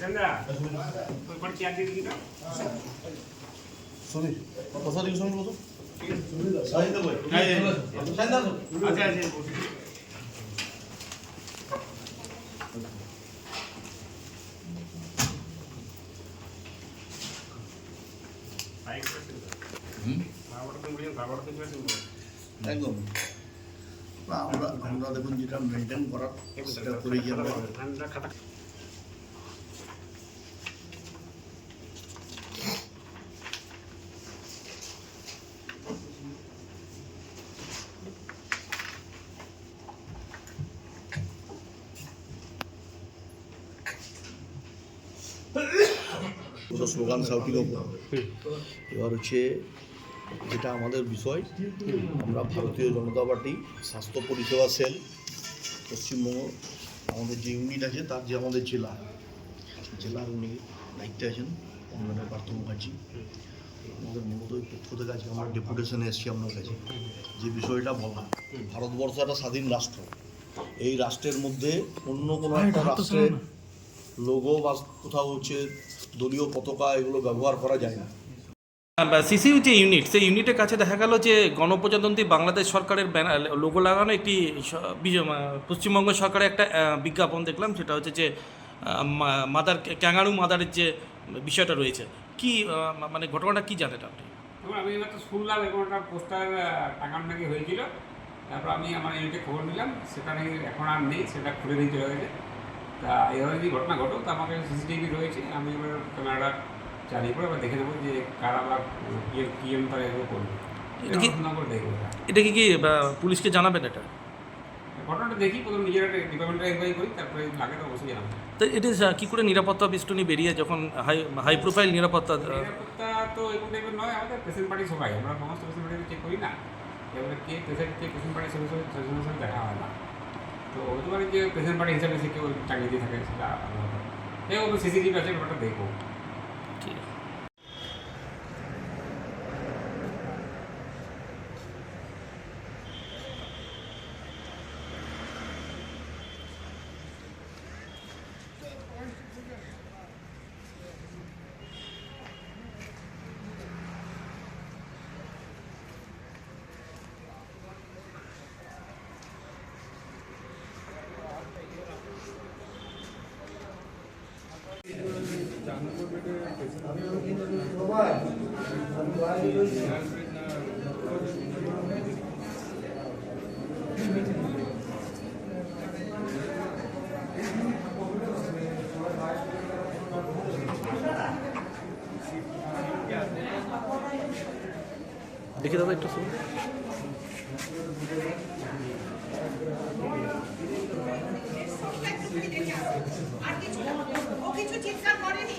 చంద్ర ఇప్పుడు క్యా दी दी ना सुनील कसा देऊ सुनील बोलतो सुनील साहित्य भाई। काय साहित्य अच्छा अच्छा Thank you. हम्म। আমরা আমরা দেখুন যেটা মেনটেন করার সেটা করে গিয়ে আমরা এবার হচ্ছে যেটা আমাদের বিষয় আমরা ভারতীয় জনতা পার্টি স্বাস্থ্য পরিষেবা সেল পশ্চিমবঙ্গ আমাদের যে ইউনিট আছে তার যে আমাদের জেলা জেলার উনি দায়িত্বে আছেন অন্যান্য পার্থ মুখার্জি। আমাদের মূলত ওই পক্ষ থেকে আজকে আমরা ডেপুটেশনে এসেছি আপনার কাছে। যে বিষয়টা বলা ভারতবর্ষ একটা স্বাধীন রাষ্ট্র। এই রাষ্ট্রের মধ্যে অন্য কোনো একটা রাষ্ট্রের লোগো বা কোথাও হচ্ছে দলীয় পতাকা এগুলো ব্যবহার করা যায় না। সিসিউ যে ইউনিট সেই ইউনিটের কাছে দেখা গেল যে গণপ্রজাতন্ত্রী বাংলাদেশ সরকারের ব্যানার লোগো লাগানো একটি পশ্চিমবঙ্গ সরকারের একটা বিজ্ঞাপন দেখলাম। সেটা হচ্ছে যে মাদার, ক্যাঙ্গারু মাদারের যে বিষয়টা রয়েছে। কি মানে ঘটনাটা কি জানেন আপনি? আমি তো শুনলাম এরকম একটা পোস্টার টাকানো নাকি হয়েছিল। তারপর আমি আমার ইউনিটে খবর নিলাম, সেটা নাকি এখন আর নেই, সেটা খুলে দিয়ে চলে গেছে তা এভাবে যদি ঘটনা ঘটো তো আমার কাছে সিসিটিভি রয়েছে। আমি এবার ক্যামেরাটা চালিয়ে পরে এবার দেখে নেব যে কারা বা কী কী তারা এগুলো করবে। এটা কি- করে দেখব। এটা। কি কি পুলিশকে জানাবেন এটা? ঘটনাটা দেখি প্রথম নিজের একটা ডিপার্টমেন্টে এনকোয়ারি করি তারপরে লাগে তো অবশ্যই জানাব। তো এটা কি করে নিরাপত্তা বেষ্টনী বেরিয়ে যখন হাই হাই প্রোফাইল নিরাপত্তা নিরাপত্তা তো এরকম টাইপের নয় আমাদের পেশেন্ট পার্টি সবাই আমরা সমস্ত পেশেন্ট পার্টি চেক করি না। এবারে কে পেশেন্ট কে পেশেন্ট পার্টি সঙ্গে সঙ্গে সঙ্গে দেখা হয় না। তো হতে পারে যে পেশেন্ট পার্টি হিসাবে সে কেউ চাকরি দিয়ে থাকে সেটা। এই সিসিটিভি আছে ব্যাপারটা দেখব। দেখে দাদা একটু শুনুন। ও কিছু চিৎকার করেনি।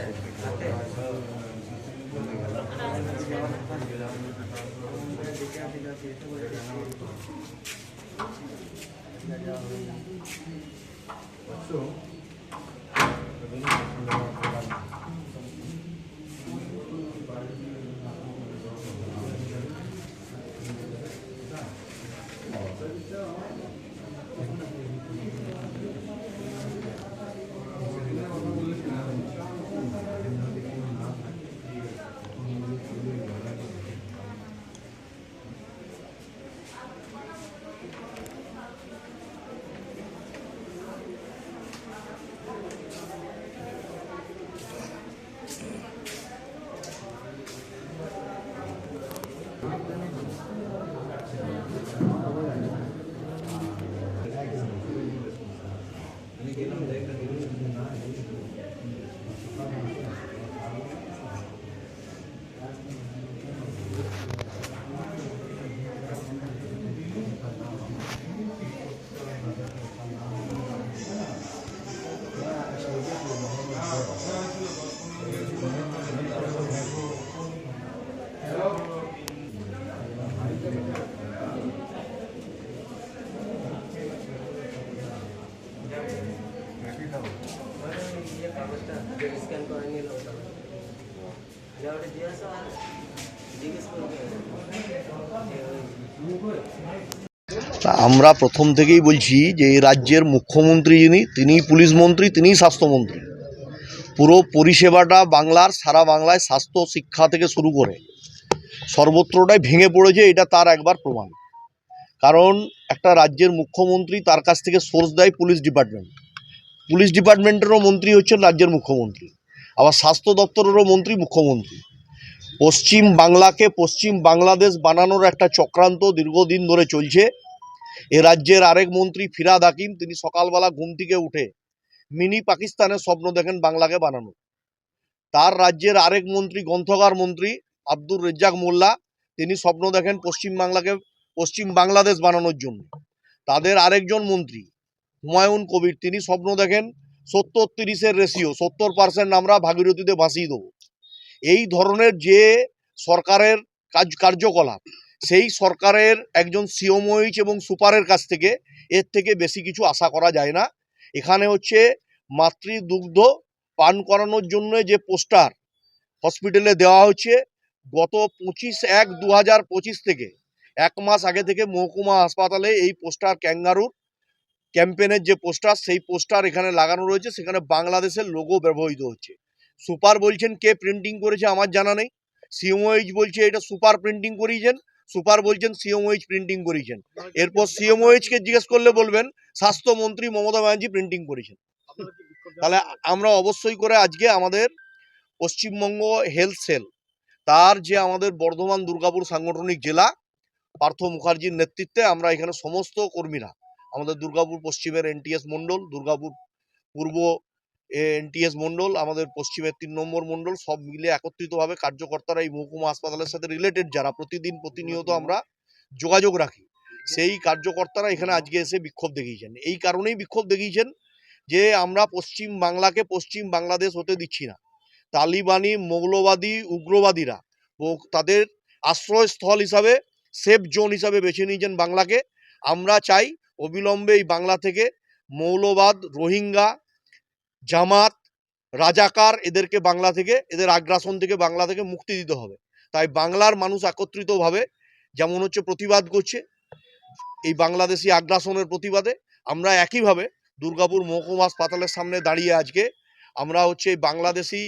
What's so? আমরা প্রথম থেকেই বলছি যে এই রাজ্যের মুখ্যমন্ত্রী যিনি, তিনি পুলিশ মন্ত্রী তিনিই স্বাস্থ্যমন্ত্রী। পুরো পরিষেবাটা বাংলার, সারা বাংলায় স্বাস্থ্য শিক্ষা থেকে শুরু করে সর্বত্রটাই ভেঙে পড়েছে, এটা তার একবার প্রমাণ। কারণ একটা রাজ্যের মুখ্যমন্ত্রী তার কাছ থেকে সোর্স দেয় পুলিশ ডিপার্টমেন্ট। পুলিশ ডিপার্টমেন্টেরও মন্ত্রী হচ্ছেন রাজ্যের মুখ্যমন্ত্রী। আবার স্বাস্থ্য দপ্তরেরও মন্ত্রী মুখ্যমন্ত্রী। পশ্চিম বাংলাকে পশ্চিম বাংলাদেশ বানানোর একটা চক্রান্ত দীর্ঘদিন ধরে চলছে। এ রাজ্যের আরেক মন্ত্রী ফিরাদ হাকিম, তিনি সকালবেলা ঘুম থেকে উঠে মিনি পাকিস্তানের স্বপ্ন দেখেন বাংলাকে বানানো তার রাজ্যের আরেক মন্ত্রী, গ্রন্থকার মন্ত্রী আব্দুর রেজ্জাক মোল্লা, তিনি স্বপ্ন দেখেন পশ্চিম বাংলাকে, পশ্চিম বাংলাদেশ বানানোর জন্য। তাদের আরেকজন মন্ত্রী, হুমায়ুন কবির, তিনি স্বপ্ন দেখেন সত্তর তিরিশের রেশিও সত্তর পার্সেন্ট আমরা ভাগীরথীতে ভাসিয়ে দেবো। এই ধরনের যে সরকারের কাজ, কার্যকলাপ, সেই সরকারের একজন সিওমোইচ এবং সুপারের কাছ থেকে এর থেকে বেশি কিছু আশা করা যায় না। এখানে হচ্ছে মাতৃদুগ্ধ পান করানোর জন্য যে পোস্টার হসপিটালে দেওয়া হচ্ছে, গত পঁচিশ এক দু হাজার পঁচিশ থেকে, এক মাস আগে থেকে মহকুমা হাসপাতালে এই পোস্টার ক্যাঙ্গারুর ক্যাম্পেনের যে পোস্টার, সেই পোস্টার এখানে লাগানো রয়েছে। সেখানে বাংলাদেশের লোগো ব্যবহৃত হচ্ছে। সুপার বলছেন কে প্রিন্টিং করেছে আমার জানা নেই। সিএমওইচ বলছে এটা সুপার প্রিন্টিং করিয়েছেন, সুপার বলছেন সিএমওইচ প্রিন্টিং করিয়েছেন। এরপর সিএমওইচ কে জিজ্ঞেস করলে বলবেন, স্বাস্থ্যমন্ত্রী মমতা ব্যানার্জি প্রিন্টিং করেছেন। তাহলে আমরা অবশ্যই করে আজকে আমাদের পশ্চিমবঙ্গ হেলথ সেল তার যে আমাদের বর্ধমান দুর্গাপুর সাংগঠনিক জেলা, পার্থ মুখার্জির নেতৃত্বে আমরা এখানে সমস্ত কর্মীরা, আমাদের দুর্গাপুর পশ্চিমের এনটিএস মণ্ডল, দুর্গাপুর পূর্ব এনটিএস মণ্ডল আমাদের পশ্চিমের তিন নম্বর মণ্ডল সব মিলে একত্রিতভাবে কার্যকর্তারা এই মহকুমা হাসপাতালের সাথে রিলেটেড যারা প্রতিদিন প্রতিনিয়ত আমরা যোগাযোগ রাখি। সেই কার্যকর্তারা এখানে আজকে এসে বিক্ষোভ দেখিয়েছেন। এই কারণেই বিক্ষোভ দেখিয়েছেন যে আমরা পশ্চিম বাংলাকে পশ্চিম বাংলাদেশ হতে দিচ্ছি না। তালিবানি মৌলবাদী উগ্রবাদীরা ও তাদের আশ্রয়স্থল হিসাবে সেফ জোন হিসাবে বেছে নিয়েছেন বাংলাকে। আমরা চাই অবিলম্বে এই বাংলা থেকে মৌলবাদ রোহিঙ্গা জামাত, রাজাকার এদেরকে বাংলা থেকে, এদের আগ্রাসন থেকে বাংলা থেকে মুক্তি দিতে হবে। তাই বাংলার মানুষ একত্রিতভাবে যেমন হচ্ছে প্রতিবাদ করছে, এই বাংলাদেশি আগ্রাসনের প্রতিবাদে আমরা একইভাবে দুর্গাপুর মহকুমা হাসপাতালের সামনে দাঁড়িয়ে আজকে আমরা হচ্ছে বাংলাদেশি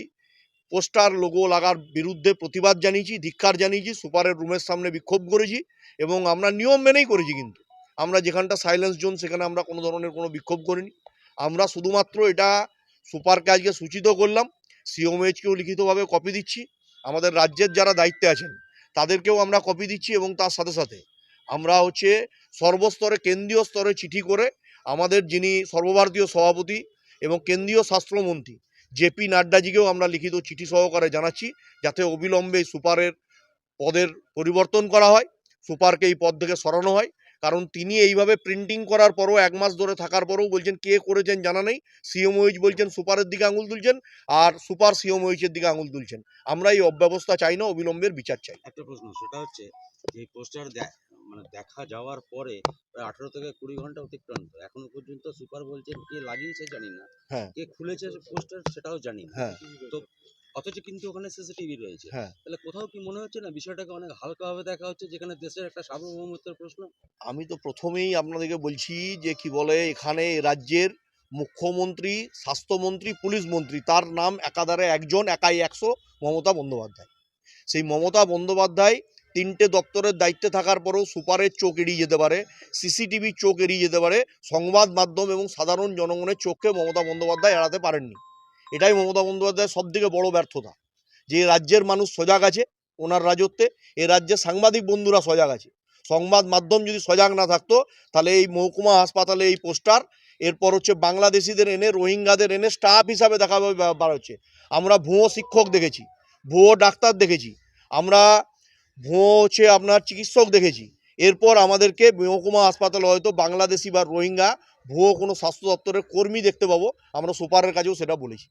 পোস্টার, লোগো লাগার বিরুদ্ধে প্রতিবাদ জানিয়েছি ধিক্ষার জানিয়েছি, সুপারের রুমের সামনে বিক্ষোভ করেছি এবং আমরা নিয়ম মেনেই করেছি কিন্তু। আমরা যেখানটা সাইলেন্স জোন সেখানে আমরা কোনো ধরনের কোনো বিক্ষোভ করিনি। আমরা শুধুমাত্র এটা সুপারকে আজকে সূচিত করলাম সিওমএইচকেও লিখিতভাবে কপি দিচ্ছি। আমাদের রাজ্যের যারা দায়িত্বে আছেন, তাদেরকেও আমরা কপি দিচ্ছি এবং তার সাথে সাথে আমরা হচ্ছে সর্বস্তরে কেন্দ্রীয় স্তরে চিঠি করে আমাদের যিনি সর্বভারতীয় সভাপতি এবং কেন্দ্রীয় স্বাস্থ্যমন্ত্রী জেপি নাড্ডাজিকেও আমরা লিখিত চিঠি সহকারে জানাচ্ছি, যাতে অবিলম্বে সুপারের পদের পরিবর্তন করা হয়, সুপারকে এই পদ থেকে সরানো হয়। কারণ তিনি এইভাবে প্রিন্টিং করার পরও এক মাস ধরে থাকার পরেও বলছেন কে করেছেন জানা নেই। সিএমওইচ বলছেন সুপারের দিকে আঙুল তুলছেন আর সুপার সিএমওইচের দিকে আঙুল তুলছেন। আমরা এই অব্যবস্থা চাই না অবিলম্বের বিচার চাই। একটা প্রশ্ন সেটা হচ্ছে যে পোস্টার মানে দেখা যাওয়ার পরে প্রায় আঠারো থেকে কুড়ি ঘণ্টা অতিক্রান্ত। এখনও পর্যন্ত সুপার বলছেন কে লাগিয়েছে জানি না। হ্যাঁ। কে খুলেছে পোস্টার সেটাও জানি না। হ্যাঁ। তো অথচ কিন্তু ওখানে সিসিটিভি রয়েছে। হ্যাঁ। তাহলে কোথাও কি মনে হচ্ছে না বিষয়টাকে অনেক হালকাভাবে দেখা হচ্ছে যেখানে দেশের একটা সার্বভৌমত্বের প্রশ্ন? আমি তো প্রথমেই আপনাদেরকে বলছি যে কি বলে এখানে রাজ্যের মুখ্যমন্ত্রী স্বাস্থ্যমন্ত্রী পুলিশ মন্ত্রী তার নাম একাধারে একজন একাই একশো মমতা বন্দ্যোপাধ্যায়। সেই মমতা বন্দ্যোপাধ্যায় তিনটে দপ্তরের দায়িত্বে থাকার পরেও সুপারের চোখ এড়িয়ে যেতে পারে সিসিটিভির চোখ এড়িয়ে যেতে পারে সংবাদ মাধ্যম এবং সাধারণ জনগণের চোখকে মমতা বন্দ্যোপাধ্যায় এড়াতে পারেননি। এটাই মমতা বন্দ্যোপাধ্যায়ের সবথেকে বড় ব্যর্থতা। যে রাজ্যের মানুষ সজাগ আছে, ওনার রাজত্বে, এ রাজ্যের সাংবাদিক বন্ধুরা সজাগ আছে। সংবাদ মাধ্যম যদি সজাগ না থাকতো, তাহলে এই মহকুমা হাসপাতালে এই পোস্টার, এরপর হচ্ছে বাংলাদেশিদের এনে, রোহিঙ্গাদের এনে স্টাফ হিসাবে দেখা বার হচ্ছে। আমরা ভুয়ো শিক্ষক দেখেছি, ভুয়ো ডাক্তার দেখেছি, আমরা ভুয়ো হচ্ছে আপনার চিকিৎসক দেখেছি। এরপর আমাদেরকে মহকুমা হাসপাতালে হয়তো বাংলাদেশি বা রোহিঙ্গা, ভুয়ো কোনো স্বাস্থ্য দপ্তরের কর্মী দেখতে পাবো। আমরা সুপারের কাছেও সেটা বলেছি।